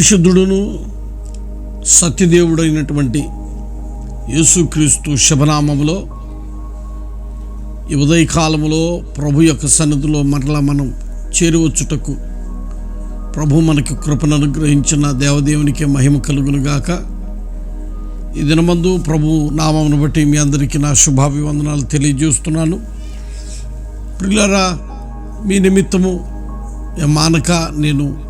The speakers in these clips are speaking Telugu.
పరిశుద్ధుడును సత్యదేవుడైనటువంటి యేసుక్రీస్తు శుభనామములో ఈ ఉదయకాలములో ప్రభు యొక్క సన్నిధిలో మరలా మనం చేరువచ్చుటకు ప్రభు మనకి కృపను అనుగ్రహించిన దేవదేవునికి మహిమ కలుగును గాక ఈ దినమందు ప్రభు నామమును బట్టి మీ అందరికీ నా శుభాభివందనాలు తెలియజేస్తున్నాను. ప్రిల్లరా మీ నిమిత్తము మానక నేను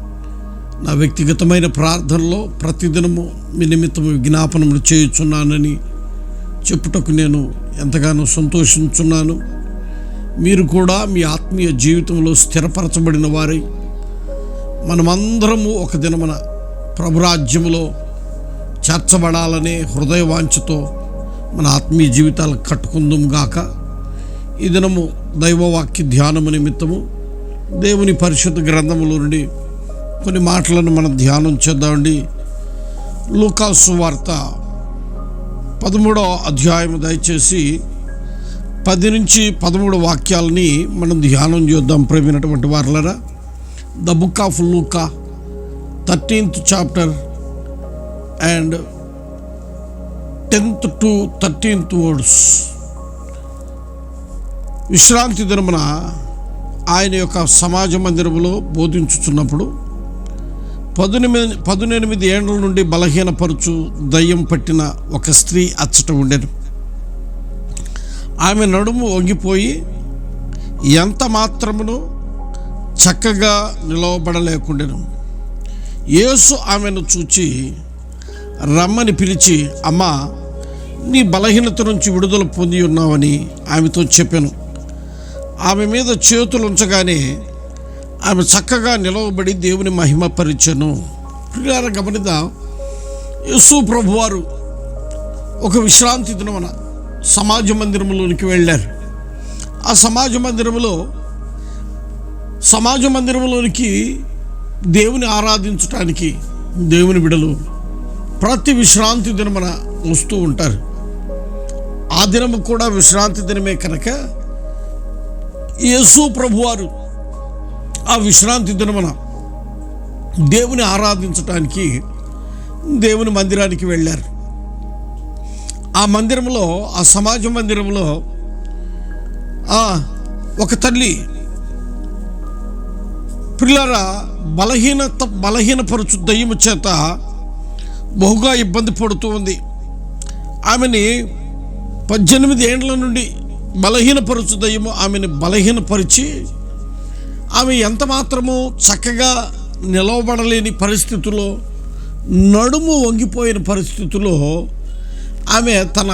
నా వ్యక్తిగతమైన ప్రార్థనలో ప్రతిదినము మీ నిమిత్తం విజ్ఞాపనములు చేయుచున్నానని చెప్పుటకు నేను ఎంతగానో సంతోషించున్నాను. మీరు కూడా మీ ఆత్మీయ జీవితంలో స్థిరపరచబడిన వారై మనమందరము ఒక దినమన ప్రభురాజ్యములో చేర్చబడాలనే హృదయ వాంఛతో మన ఆత్మీయ జీవితాలు కట్టుకుందాం గాక. ఈ దినము దైవవాక్య ధ్యానము నిమిత్తము దేవుని పరిశుద్ధ గ్రంథములో నుండి కొన్ని మాటలను మనం ధ్యానం చేద్దామండి. లూకాసు వార్త పదమూడో అధ్యాయం దయచేసి పది నుంచి పదమూడు వాక్యాలని మనం ధ్యానం చేద్దాం ప్రేమినటువంటి వారులరా. The book of Luka thirteenth chapter and tenth to thirteenth words విశ్రాంతి దినమున ఆయన యొక్క సమాజ మందిరంలో బోధించుచున్నప్పుడు పదునెనిమిది పదునెనిమిది ఏండ్ల నుండి బలహీనపరుచు దయ్యం పట్టిన ఒక స్త్రీ అచ్చట ఉండేను. ఆమె నడుము వంగిపోయి ఎంత మాత్రమును చక్కగా నిలవబడలేకుండెను. యేసు ఆమెను చూచి రమ్మని పిలిచి అమ్మా నీ బలహీనత నుంచి విడుదల పొంది ఉన్నావని ఆమెతో చెప్పాను. ఆమె మీద చేతులు ఉంచగానే ఆమె చక్కగా నిలవబడి దేవుని మహిమ పరిచను. గమనిద్దాం. యేసు ప్రభువారు ఒక విశ్రాంతి దినమున సమాజ మందిరంలోనికి వెళ్ళారు. ఆ సమాజ మందిరంలో సమాజ మందిరంలోనికి దేవుని ఆరాధించటానికి దేవుని బిడలు ప్రతి విశ్రాంతి దినమున వస్తూ ఉంటారు. ఆ దినము కూడా విశ్రాంతి దినమే కనుక యేసు ప్రభువారు ఆ విశ్రాంతి దినమున దేవుని ఆరాధించటానికి దేవుని మందిరానికి వెళ్ళారు. ఆ మందిరంలో ఆ సమాజ మందిరంలో ఒక తల్లి పిల్లల బలహీనత బలహీనపరచు దయ్యము చేత బహుగా ఇబ్బంది పడుతూ ఉంది. ఆమెని పద్దెనిమిది ఏండ్ల నుండి బలహీనపరచు దయ్యము ఆమెను బలహీనపరిచి ఆమె ఎంత మాత్రము చక్కగా నిలవబడలేని పరిస్థితుల్లో నడుము వంగిపోయిన పరిస్థితుల్లో ఆమె తన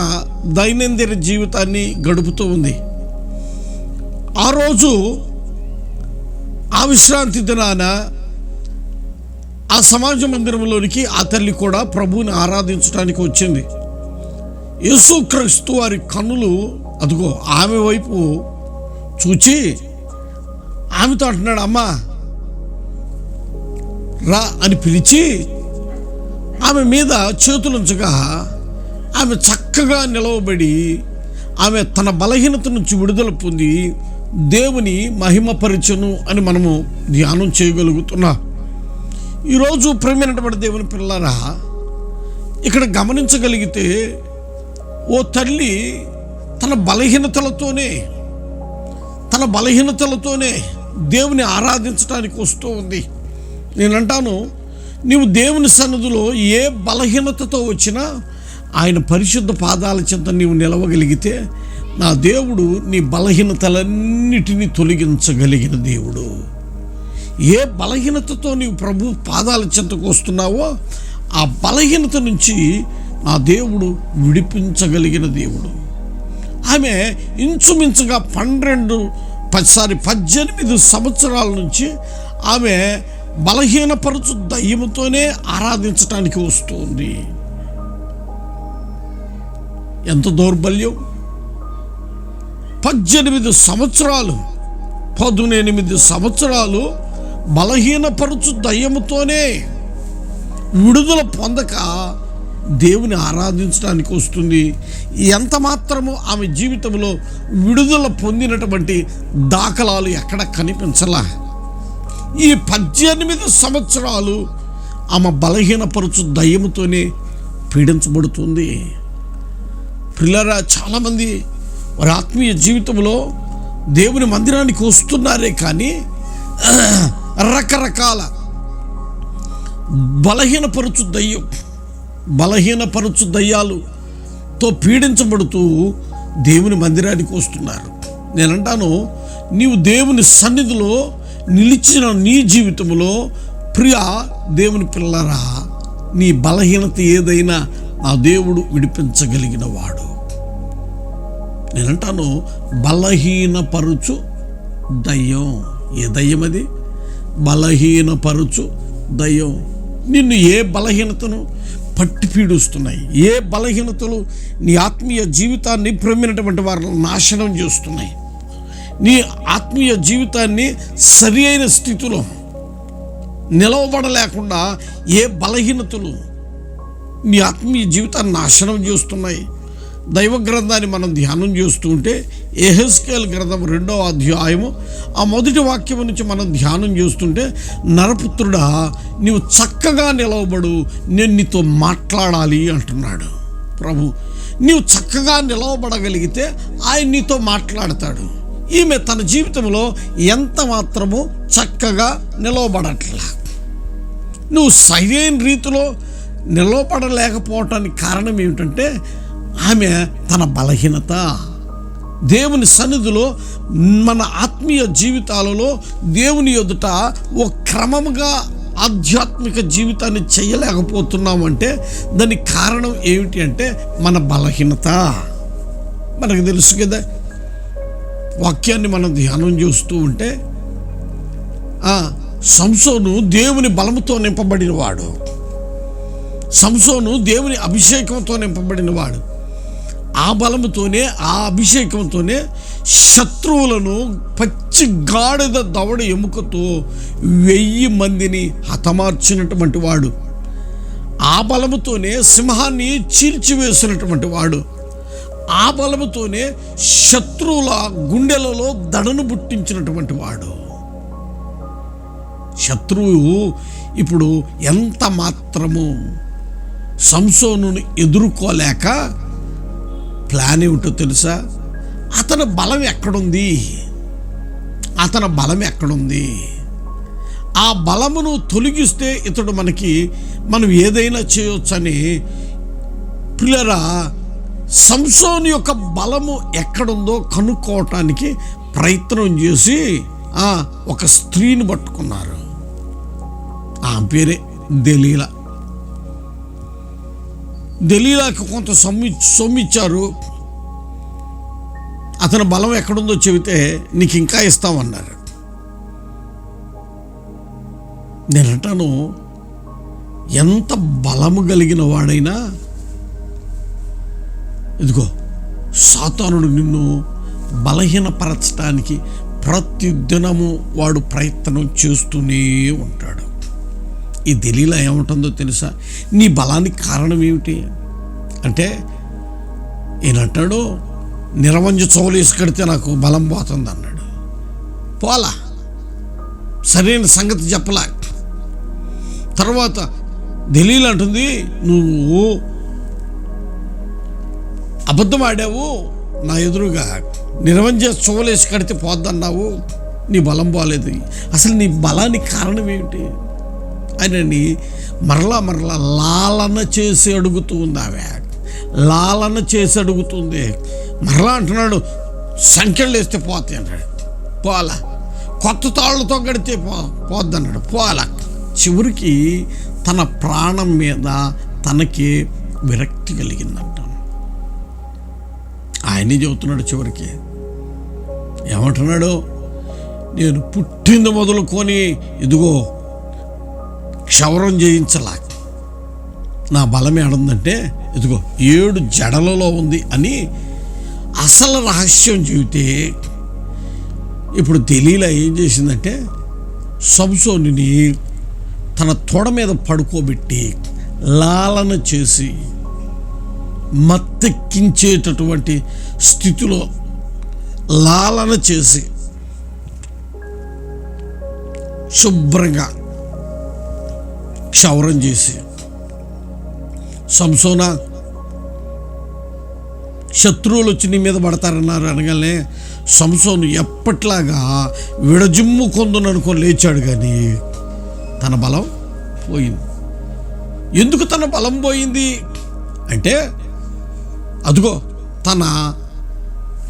దైనందిన జీవితాన్ని గడుపుతూ ఉంది. ఆ రోజు ఆ విశ్రాంతి దినాన ఆ సమాజ మందిరంలోనికి ఆ తల్లి కూడా ప్రభువుని ఆరాధించడానికి వచ్చింది. యేసుక్రీస్తు వారి కన్నులు అదిగో ఆమె వైపు చూచి ఆమెతో అంటున్నాడు అమ్మా రా అని పిలిచి ఆమె మీద చేతులుంచగా ఆమె చక్కగా నిలవబడి ఆమె తన బలహీనత నుంచి విడుదల పొంది దేవుని మహిమపరిచను అని మనము ధ్యానం చేయగలుగుతున్నా. ఈరోజు ప్రేమైనటువంటి దేవుని పిల్లరా ఇక్కడ గమనించగలిగితే ఓ తల్లి తన బలహీనతలతోనే తన బలహీనతలతోనే దేవుని ఆరాధించడానికి వస్తూ ఉంది. నేనంటాను నీవు దేవుని సన్నిధిలో ఏ బలహీనతతో వచ్చినా ఆయన పరిశుద్ధ పాదాల చెంత నీవు నిలవగలిగితే నా దేవుడు నీ బలహీనతలన్నిటినీ తొలగించగలిగిన దేవుడు. ఏ బలహీనతతో నీవు ప్రభు పాదాల చెంతకు వస్తున్నావో ఆ బలహీనత నుంచి నా దేవుడు విడిపించగలిగిన దేవుడు. ఆమె ఇంచుమించుగా పన్నెండు పదిసారి పద్దెనిమిది సంవత్సరాల నుంచి ఆమె బలహీనపరచు దయ్యముతోనే ఆరాధించటానికి వస్తుంది. ఎంత దౌర్బల్యం? పద్దెనిమిది సంవత్సరాలు పదునెనిమిది సంవత్సరాలు బలహీనపరచు దయ్యముతోనే విడుదల పొందక దేవుని ఆరాధించడానికి వస్తుంది. ఎంత మాత్రము ఆమె జీవితంలో విడుదల పొందినటువంటి దాఖలాలు ఎక్కడ కనిపించలా? ఈ పద్దెనిమిది సంవత్సరాలు ఆమె బలహీనపరచు దయ్యముతోనే పీడించబడుతుంది. పిల్లరా చాలామంది వారి ఆత్మీయ జీవితంలో దేవుని మందిరానికి వస్తున్నారే కానీ రకరకాల బలహీనపరచు దయ్యం బలహీనపరచు దయ్యాలుతో పీడించబడుతూ దేవుని మందిరానికి వస్తున్నారు. నేనంటాను నీవు దేవుని సన్నిధిలో నిలిచిన నీ జీవితంలో ప్రియ దేవుని పిల్లరా నీ బలహీనత ఏదైనా ఆ దేవుడు విడిపించగలిగిన వాడు నేనంటాను బలహీనపరుచు దయ్యం. ఏ దయ్యం అది? బలహీనపరుచు దయ్యం. నిన్ను ఏ బలహీనతను పట్టి పీడుస్తున్నాయి ఏ బలహీనతలు నీ ఆత్మీయ జీవితాన్ని ప్రేమినటువంటి వారిని నాశనం చేస్తున్నాయి. నీ ఆత్మీయ జీవితాన్ని సరి అయిన స్థితిలో నిలవబడలేకుండా ఏ బలహీనతలు నీ ఆత్మీయ జీవితాన్ని నాశనం చేస్తున్నాయి. దైవ గ్రంథాన్ని మనం ధ్యానం చేస్తూ ఉంటే ఎహెస్కేల్ గ్రంథం రెండవ అధ్యాయము ఆ మొదటి వాక్యం నుంచి మనం ధ్యానం చేస్తుంటే నరపుత్రుడా నీవు చక్కగా నిలవబడు నేను నీతో మాట్లాడాలి అంటున్నాడు ప్రభు. నీవు చక్కగా నిలవబడగలిగితే ఆయన నీతో మాట్లాడతాడు. ఈమె తన జీవితంలో ఎంత మాత్రము చక్కగా నిలవబడట్లా. నువ్వు సరైన రీతిలో నిలవబడలేకపోవటానికి కారణం ఏమిటంటే ఆమె తన బలహీనత. దేవుని సన్నిధిలో మన ఆత్మీయ జీవితాలలో దేవుని ఎదుట ఓ క్రమముగా ఆధ్యాత్మిక జీవితాన్ని చేయలేకపోతున్నామంటే దానికి కారణం ఏమిటి అంటే మన బలహీనత. మనకు తెలుసు కదా వాక్యాన్ని మనం ధ్యానం చేస్తూ ఉంటే సంసోను దేవుని బలముతో నింపబడినవాడు. సంసోను దేవుని అభిషేకంతో నింపబడినవాడు. ఆ బలముతోనే ఆ అభిషేకంతోనే శత్రువులను పచ్చి గాడిద దవడ ఎముకతో వెయ్యి మందిని హతమార్చినటువంటి వాడు. ఆ బలముతోనే సింహాన్ని చీల్చివేసినటువంటి వాడు. ఆ బలముతోనే శత్రువుల గుండెలలో దడను పుట్టించినటువంటి వాడు. శత్రువు ఇప్పుడు ఎంత మాత్రము సంసోను ఎదుర్కోలేక ప్లాన్ ఏమిటో తెలుసా? అతని బలం ఎక్కడుంది? అతని బలం ఎక్కడుంది? ఆ బలమును తొలగిస్తే ఇతడు మనకి మనం ఏదైనా చేయొచ్చని పిల్లరా సంసోన్ యొక్క బలము ఎక్కడుందో కనుక్కోవటానికి ప్రయత్నం చేసి ఆ, ఒక స్త్రీని పట్టుకున్నారు. ఆ పేరే దలీలా. దలీలాకి కొంత సొమ్మి సొమ్మిచ్చారు. అతని బలం ఎక్కడుందో చెబితే నీకు ఇంకా ఇస్తామన్నారు. నేనంటాను ఎంత బలము కలిగిన వాడైనా ఇదిగో సాతానుడు నిన్ను బలహీనపరచడానికి ప్రతి దినము వాడు ప్రయత్నం చేస్తూనే ఉంటాడు. ఈ ఢిల్లీలో ఏముంటుందో తెలుసా? నీ బలానికి కారణం ఏమిటి? అంటే ఈయనంటాడు నిరవంజ చోలు ఇసుకడితే నాకు బలం పోతుంది అన్నాడు. పోలా. సరైన సంగతి చెప్పలా. తర్వాత ఢిల్లీలో అంటుంది నువ్వు అబద్ధం ఆడావు. నా ఎదురుగా నిరవంజ చోలేసి కడితే పోద్దన్నావు. నీ బలం పోలేదు. అసలు నీ బలానికి కారణం ఏమిటి? ఆయనని మరలా మరలా లాలన చేసి అడుగుతూ ఉంది ఆమె. లాలన చేసి అడుగుతుంది. మరలా అంటున్నాడు సంఖ్యలు వేస్తే పోతాయి అన్నాడు పోలా కొత్త తాళ్ళతో గడితే పో పోద్దన్నాడు పోలా చివరికి తన ప్రాణం మీద తనకి విరక్తి కలిగిందంట. ఆయనే చెబుతున్నాడు చివరికి ఏమంటున్నాడు? నేను పుట్టింది మొదలుకొని ఇదిగో క్షవరం చేయించలా నా బలం ఏడుందంటే ఇదిగో ఏడు జడలలో ఉంది అని అసలు రహస్యం చూపితే ఇప్పుడు తెలియలా ఏం చేసిందంటే సంసోనిని తన తొడ మీద పడుకోబెట్టి లాలన చేసి మత్తెక్కించేటటువంటి స్థితిలో లాలన చేసి శుభ్రంగా క్షౌరం చేసి సంసోనా శత్రువులు వచ్చి నీ మీద పడతారన్నారు అనగానే సంసోను ఎప్పట్లాగా విడజిమ్ము కొందును లేచాడు కానీ తన బలం పోయింది. ఎందుకు తన బలం పోయింది? అంటే అదిగో తన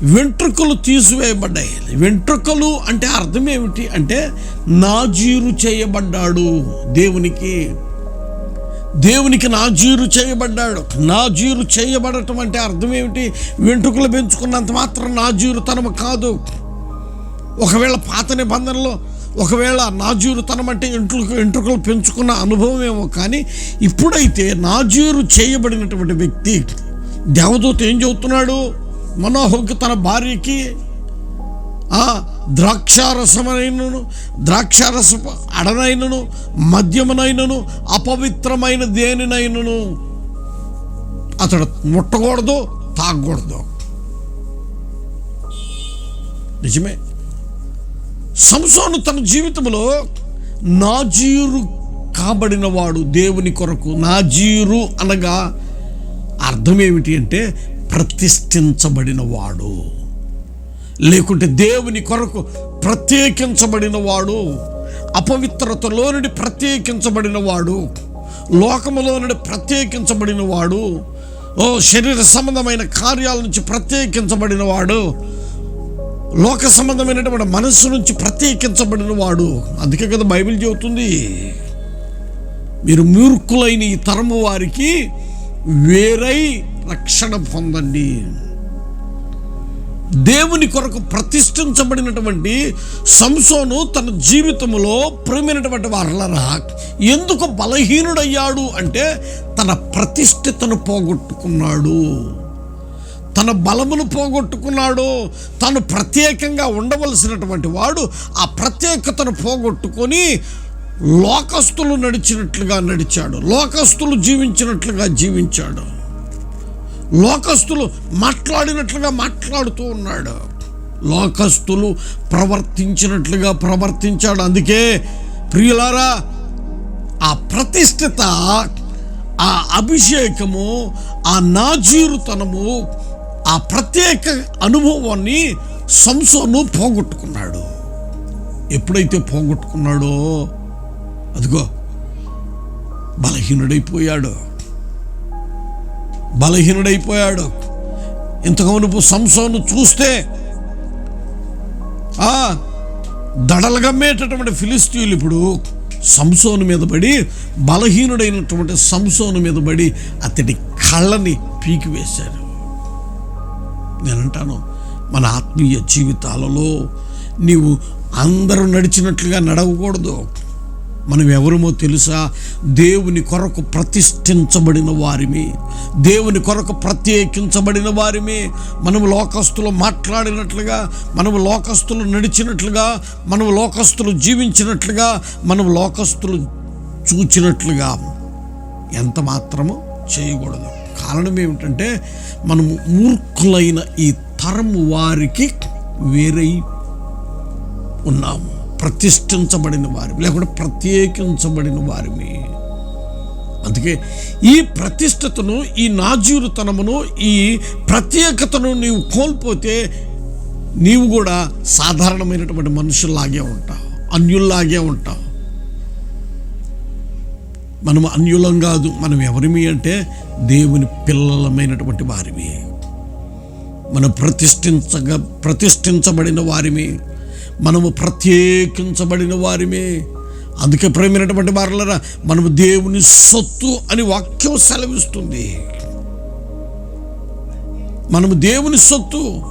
వెంట్రుకలు తీసివేయబడ్డాయి. వెంట్రుకలు అంటే అర్థం ఏమిటి? అంటే నాజీరు చేయబడ్డాడు దేవునికి. దేవునికి నాజీరు చేయబడ్డాడు. నాజీరు చేయబడటం అంటే అర్థం ఏమిటి? వెంట్రుకలు పెంచుకున్నంత మాత్రం నాజీరు తనము కాదు. ఒకవేళ పాత నిబంధనలో ఒకవేళ నాజీరు తనం అంటే ఎంట్రుకు ఎంట్రుకలు పెంచుకున్న అనుభవం ఏమో కానీ ఇప్పుడైతే నాజీరు చేయబడినటువంటి వ్యక్తి దేవదూత ఏం చెబుతున్నాడు? మనోహోకి తన భార్యకి ఆ ద్రాక్షారసమైనను ద్రాక్షారస అడనైనను మద్యమునైనను అపవిత్రమైన దేనినైనను అతడు ముట్టకూడదు తాగకూడదు. నిజమే. సంసోను తన జీవితంలో నాజీరు కాబడినవాడు దేవుని కొరకు. నాజీరు అనగా అర్థం ఏమిటి అంటే ప్రతిష్ఠించబడిన వాడు లేకుంటే దేవుని కొరకు ప్రత్యేకించబడిన వాడు అపవిత్రతలో నుండి ప్రత్యేకించబడిన వాడు లోకములో నుండి ప్రత్యేకించబడిన వాడు ఓ శరీర సంబంధమైన కార్యాల నుంచి ప్రత్యేకించబడిన వాడు లోక సంబంధమైనటువంటి మనస్సు నుంచి ప్రత్యేకించబడిన వాడు అందుకే కదా బైబిల్ చెబుతుంది మీరు మూర్ఖులైన ఈ తరము వారికి వేరై రక్షణ పొందండి. దేవుని కొరకు ప్రతిష్ఠించబడినటువంటి సంసోను తన జీవితంలో ప్రేమైనటువంటి వారలరా ఎందుకు బలహీనుడయ్యాడు అంటే తన ప్రతిష్ఠితను పోగొట్టుకున్నాడు. తన బలమును పోగొట్టుకున్నాడు. తను ప్రత్యేకంగా ఉండవలసినటువంటి వాడు ఆ ప్రత్యేకతను పోగొట్టుకొని లోకస్తులు నడిచినట్లుగా నడిచాడు. లోకస్తులు జీవించినట్లుగా జీవించాడు. లోకస్తులు మాట్లాడినట్లుగా మాట్లాడుతూ ఉన్నాడు. లోకస్తులు ప్రవర్తించినట్లుగా ప్రవర్తించాడు. అందుకే ప్రియులారా ఆ ప్రతిష్ఠిత ఆ అభిషేకము ఆ నాజీరుతనము ఆ ప్రత్యేక అనుభవాన్ని సంసోను పోగొట్టుకున్నాడు. ఎప్పుడైతే పోగొట్టుకున్నాడో అదిగో బలహీనుడైపోయాడు. బలహీనుడైపోయాడు. ఇంతకు మునుపు సంసోను చూస్తే ఆ దడలు గమ్మేటటువంటి ఫిలిస్తీన్లు ఇప్పుడు సంసోను మీద పడి బలహీనుడైనటువంటి సంసోను మీద పడి అతడి కళ్ళని పీకివేశారు నేనంటాను మన ఆత్మీయ జీవితాలలో నీవు అందరూ నడిచినట్లుగా నడవకూడదు. మనం ఎవరమో తెలుసా? దేవుని కొరకు ప్రతిష్ఠించబడిన వారిమే. దేవుని కొరకు ప్రత్యేకించబడిన వారిమే. మనము లోకస్తులు మాట్లాడినట్లుగా మనము లోకస్తులు నడిచినట్లుగా మనము లోకస్తులు జీవించినట్లుగా మనము లోకస్తులు చూచినట్లుగా ఎంత మాత్రము చేయకూడదు. కారణం ఏమిటంటే మనము మూర్ఖులైన ఈ తరము వారికి వేరై ఉన్నాము. ప్రతిష్ఠించబడిన వారి లేకుంటే ప్రత్యేకించబడిన వారిని అందుకే ఈ ప్రతిష్టతను ఈ నాజీరుతనమును ఈ ప్రత్యేకతను నీవు కోల్పోతే నీవు కూడా సాధారణమైనటువంటి మనుషుల్లాగే ఉంటావు అన్యుల్లాగే ఉంటావు. మనం అన్యులం కాదు మనం ఎవరిమి అంటే దేవుని పిల్లలమైనటువంటి వారిమి మనం ప్రతిష్ఠించగా ప్రతిష్ఠించబడిన వారిమి మనము ప్రత్యేకించబడిన వారిమే. అందుకే ప్రేమైనటువంటి వారులరా మనము దేవుని సొత్తు అని వాక్యం సెలవిస్తుంది. మనము దేవుని సొత్తు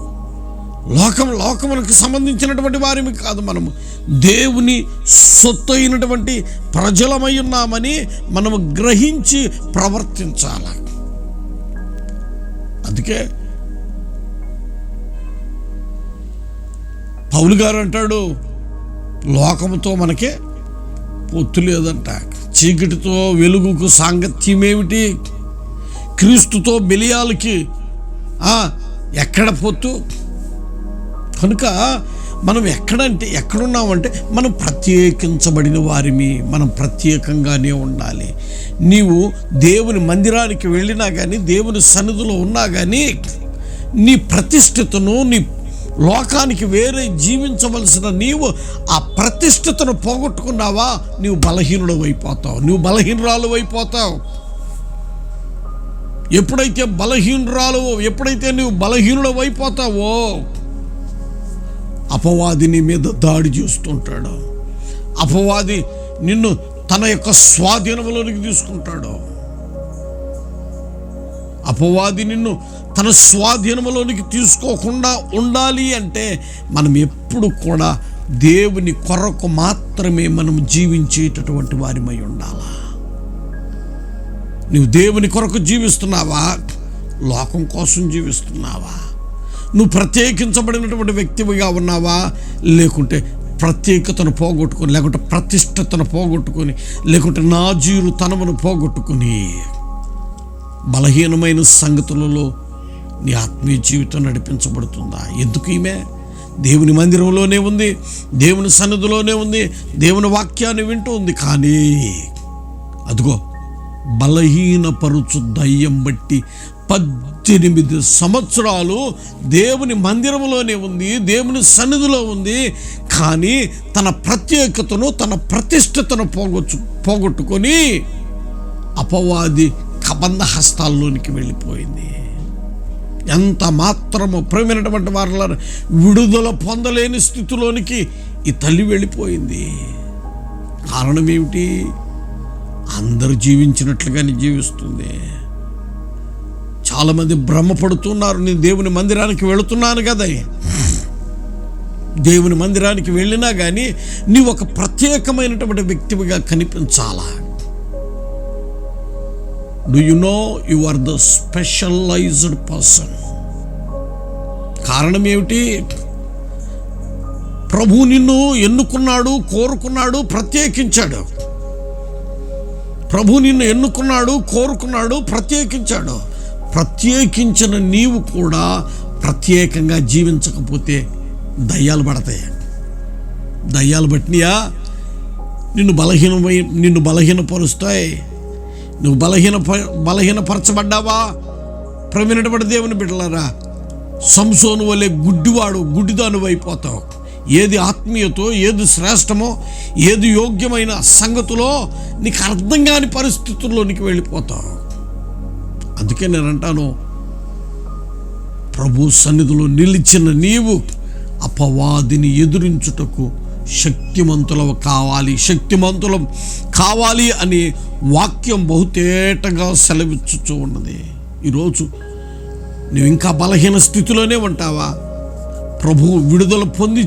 లోకం లోకములకు సంబంధించినటువంటి వారిమి కాదు మనము. దేవుని సొత్తు అయినటువంటి ప్రజలమై ఉన్నామని మనము గ్రహించి ప్రవర్తించాలి. అందుకే పౌలు గారు అంటాడు లోకముతో మనకే పొత్తు లేదంట. చీకటితో వెలుగుకు సాంగత్యం ఏమిటి క్రీస్తుతో బెలియాలకి ఎక్కడ పొత్తు? కనుక మనం ఎక్కడంటే ఎక్కడున్నామంటే మనం ప్రత్యేకించబడిన వారిమి. మనం ప్రత్యేకంగానే ఉండాలి. నీవు దేవుని మందిరానికి వెళ్ళినా కానీ దేవుని సన్నిధిలో ఉన్నా కానీ నీ ప్రతిష్ఠతను నీ లోకానికి వేరే జీవించవలసిన నీవు ఆ ప్రతిష్ఠతను పోగొట్టుకున్నావా? నీవు బలహీనుడు అయిపోతావు. నువ్వు బలహీనురాలు అయిపోతావు. ఎప్పుడైతే బలహీనురాలు ఎప్పుడైతే నువ్వు బలహీనుడు అయిపోతావో అపవాది నీ మీద దాడి చేస్తుంటాడు. అపవాది నిన్ను తన యొక్క స్వాధీనంలోనికి తీసుకుంటాడు. అపవాది నిన్ను తన స్వాధీనంలోనికి తీసుకోకుండా ఉండాలి అంటే మనం ఎప్పుడు కూడా దేవుని కొరకు మాత్రమే మనం జీవించేటటువంటి వారిమై ఉండాలా? నువ్వు దేవుని కొరకు జీవిస్తున్నావా? లోకం కోసం జీవిస్తున్నావా? నువ్వు ప్రత్యేకించబడినటువంటి వ్యక్తివిగా ఉన్నావా? లేకుంటే ప్రత్యేకతను పోగొట్టుకొని లేకుంటే ప్రతిష్టతను పోగొట్టుకొని లేకుంటే నాజీరు తనమును పోగొట్టుకుని బలహీనమైన సంగతులలో నీ ఆత్మీయ జీవితం నడిపించబడుతుందా? ఎందుకు ఈమె? దేవుని మందిరంలోనే ఉంది దేవుని సన్నిధిలోనే ఉంది దేవుని వాక్యాన్ని వింటూ ఉంది. కానీ అదిగో బలహీనపరుచు దయ్యం బట్టి పద్దెనిమిది సంవత్సరాలు దేవుని మందిరంలోనే ఉంది దేవుని సన్నిధిలో ఉంది. కానీ తన ప్రత్యేకతను తన ప్రతిష్టతను పోగొచ్చు పోగొట్టుకొని అపవాది అబంధ హస్తాల్లోనికి వెళ్ళిపోయింది. ఎంత మాత్రము ప్రేమైనటువంటి వారిలో విడుదల పొందలేని స్థితిలోనికి ఈ తల్లి వెళ్ళిపోయింది. కారణం ఏమిటి? అందరూ జీవించినట్లుగానే జీవిస్తుంది. చాలామంది భ్రమపడుతున్నారు నేను దేవుని మందిరానికి వెళుతున్నాను కదా. దేవుని మందిరానికి వెళ్ళినా కానీ నీవు ఒక ప్రత్యేకమైనటువంటి వ్యక్తివిగా కనిపించాలా? Do you know you are the specialized person కారణం ఏమిటి? ప్రభు నిన్ను ఎన్నుకున్నాడు కోరుకున్నాడు ప్రత్యేకించాడు. ప్రభు నిన్ను ఎన్నుకున్నాడు కోరుకున్నాడు ప్రత్యేకించాడు. ప్రత్యేకించిన నీవు కూడా ప్రత్యేకంగా జీవించకపోతే దయ్యాలు పడతాయి. దయ్యాలు పట్టినయా? నిన్ను బలహీనమై నిన్ను బలహీనపరుస్తాయి. నువ్వు బలహీన బలహీనపరచబడ్డావా? ప్రవీణటువంటి దేవుని బిడ్డలారా సంసోను వలె గుడ్డివాడు గుడ్డిదాను అయిపోతావు ఏది ఆత్మీయతో ఏది శ్రేష్టమో ఏది యోగ్యమైన సంగతిలో నీకు అర్థం కాని పరిస్థితుల్లోనికి వెళ్ళిపోతావు. అందుకే నేను అంటాను ప్రభు సన్నిధిలో నిలిచిన నీవు అపవాదిని ఎదురించుటకు శక్తిమంతులవు కావాలి. శక్తిమంతులం కావాలి అని వాక్యం బహుతేటగా సెలవిచ్చుచూ ఉన్నది. ఈరోజు నువ్వు ఇంకా బలహీన స్థితిలోనే ఉంటావా? ప్రభు విడుదల పొంది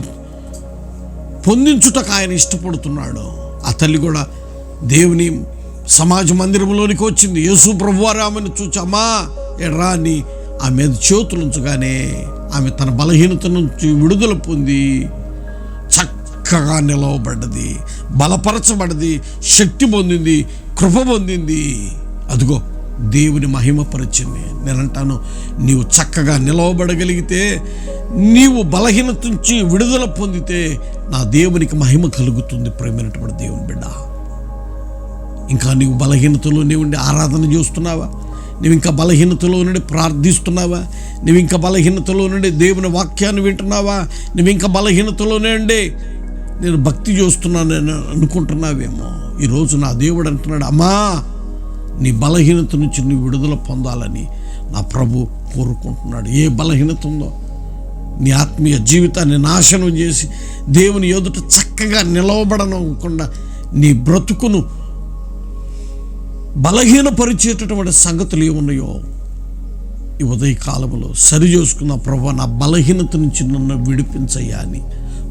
పొందించుటకు ఆయన ఇష్టపడుతున్నాడు. ఆ తల్లి కూడా దేవుని సమాజ మందిరంలోనికి వచ్చింది. యేసు ప్రభువారు ఆమెను చూచి ఎడ్రా అని ఆమె మీద చేతులుంచగానే ఆమె తన బలహీనత నుంచి విడుదల పొంది చక్కగా నిలవబడ్డది బలపరచబడ్డది శక్తి పొందింది కృప పొందింది. అదిగో దేవుని మహిమపరిచింది నేనంటాను నీవు చక్కగా నిలవబడగలిగితే నీవు బలహీనత నుంచి విడుదల పొందితే నా దేవునికి మహిమ కలుగుతుంది ప్రేమైనటువంటి దేవుని బిడ్డ. ఇంకా నీవు బలహీనతలోనే ఉండి ఆరాధన చేస్తున్నావా? నువ్వు ఇంకా బలహీనతలో నుండి ప్రార్థిస్తున్నావా? నువ్వు ఇంకా బలహీనతలో నుండి దేవుని వాక్యాన్ని వింటున్నావా? నువ్వు ఇంకా బలహీనతలోనే ఉండి నేను భక్తి చేస్తున్నాను నేను అనుకుంటున్నావేమో. ఈరోజు నా దేవుడు అంటున్నాడు అమ్మా నీ బలహీనత నుంచి నీ విడుదల పొందాలని నా ప్రభు కోరుకుంటున్నాడు. ఏ బలహీనత ఉందో నీ ఆత్మీయ జీవితాన్ని నాశనం చేసి దేవుని ఎదుట చక్కగా నిలవబడనవ్వకుండా నీ బ్రతుకును బలహీనపరిచేటటువంటి సంగతులు ఏమున్నాయో ఈ ఉదయ కాలంలో సరి చేసుకున్న ప్రభు నా బలహీనత నుంచి నన్ను విడిపించయ్యా అని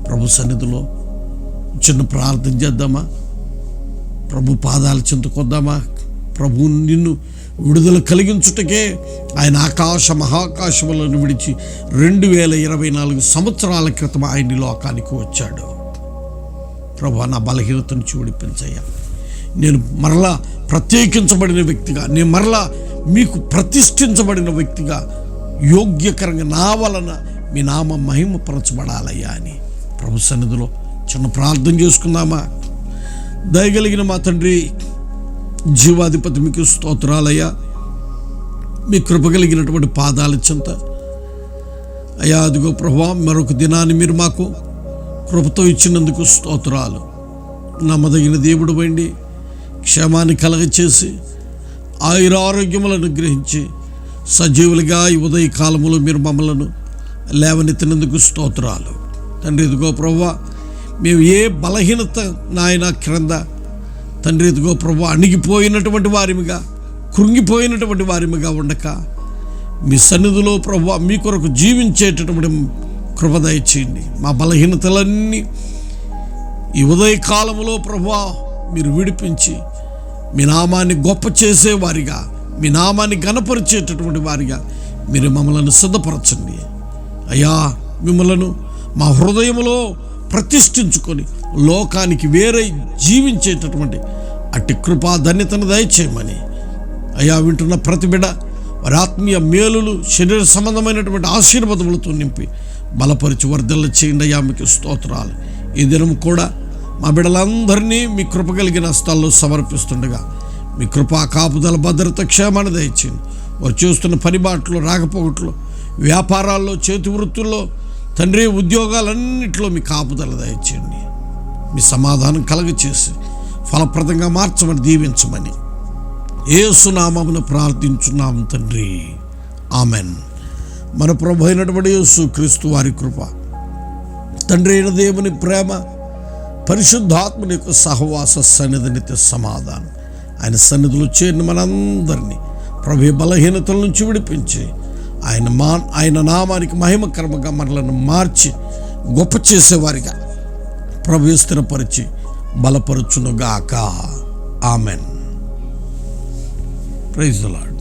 ప్రభు సన్నిధిలో చిన్న ప్రార్థన చేద్దామా? ప్రభు పాదాల చింతకొద్దామా? ప్రభు నిన్ను విడుదల కలిగించుటకే ఆయన ఆకాశ మహాకాశములను విడిచి రెండు వేల ఇరవై నాలుగు సంవత్సరాల క్రితం ఆయన లోకానికి వచ్చాడు. ప్రభు నా బలహీనతను చూడిపించయ్యా. నేను మరలా ప్రత్యేకించబడిన వ్యక్తిగా నేను మరలా మీకు ప్రతిష్ఠించబడిన వ్యక్తిగా యోగ్యకరంగా నా వలన మీ నామ మహిమపరచబడాలయ్యా అని ప్రభు సన్నిధిలో చిన్న ప్రార్థన చేసుకుందామా? దయగలిగిన మా తండ్రి జీవాధిపతి మీకు స్తోత్రాలయ్యా. మీ కృప కలిగినటువంటి పాదాల చింత. అయ్యా అదిగో ప్రభా మరొక దినాన్ని మీరు మాకు కృపతో ఇచ్చినందుకు స్తోత్రాలు. నమ్మదగిన దేవుడు వండి క్షేమాన్ని కలగచేసి ఆయుర ఆరోగ్యములను గ్రహించి సజీవులుగా ఈ ఉదయ కాలములో మీరు మమ్మలను లేవనెత్తినందుకు స్తోత్రాలు. తండ్రి ఇదిగో ప్రభా మేము ఏ బలహీనత నాయన క్రింద తండ్రి ఎదుగో ప్రభు అణిగిపోయినటువంటి వారిమిగా కృంగిపోయినటువంటి వారిమిగా ఉండక మీ సన్నిధిలో ప్రభు మీ కొరకు జీవించేటటువంటి కృపదయ చేయండి మా బలహీనతలన్నీ ఈ ఉదయ కాలంలో ప్రభు మీరు విడిపించి మీ నామాన్ని గొప్ప చేసేవారిగా మీ నామాన్ని గణపరిచేటటువంటి వారిగా మీరు మమ్మలను సిద్ధపరచండి. అయ్యా మిమ్మలను మా హృదయంలో ప్రతిష్ఠించుకొని లోకానికి వేరే జీవించేటటువంటి అట్టి కృపా ధన్యతను దయచేయమని. అయ్యా వింటున్న ప్రతి బిడ వారి ఆత్మీయ మేలులు శరీర సంబంధమైనటువంటి ఆశీర్వాదములతో నింపి బలపరిచి వర్ధల చేయండి అయ్యా మీకు స్తోత్రాలు. ఈ దినం కూడా మా బిడ్డలందరినీ మీ కృప కలిగిన హస్తాల్లో సమర్పిస్తుండగా మీ కృపా కాపుదల భద్రత క్షేమాన్ని దయచేయండి. వారు చేస్తున్న పనిబాట్లు రాకపోకట్లు వ్యాపారాల్లో చేతి వృత్తుల్లో తండ్రి ఉద్యోగాలన్నింటిలో మీ కాపుదల దయచేయండి. మీ సమాధానం కలగచేసి ఫలప్రదంగా మార్చమని దీవించమని. ఏసునామమును ప్రార్థించున్నాము తండ్రి. ఆమెన్. మన ప్రభు అయినటువంటి యేసు క్రీస్తు వారి కృప తండ్రి అయిన దేవుని ప్రేమ పరిశుద్ధాత్మని యొక్క సహవాస సన్నిధి నిత్య సమాధానం. ఆయన సన్నిధిలో చేరిన మనందరినీ ప్రభు బలహీనతల నుంచి విడిపించి ఆయన మా ఆయన నామానికి మహిమకరముగా మనలను మార్చి గొప్ప చేసేవారిగా ప్రభు స్థిరపరిచి బలపరచునుగాక. ఆమెన్. Praise lord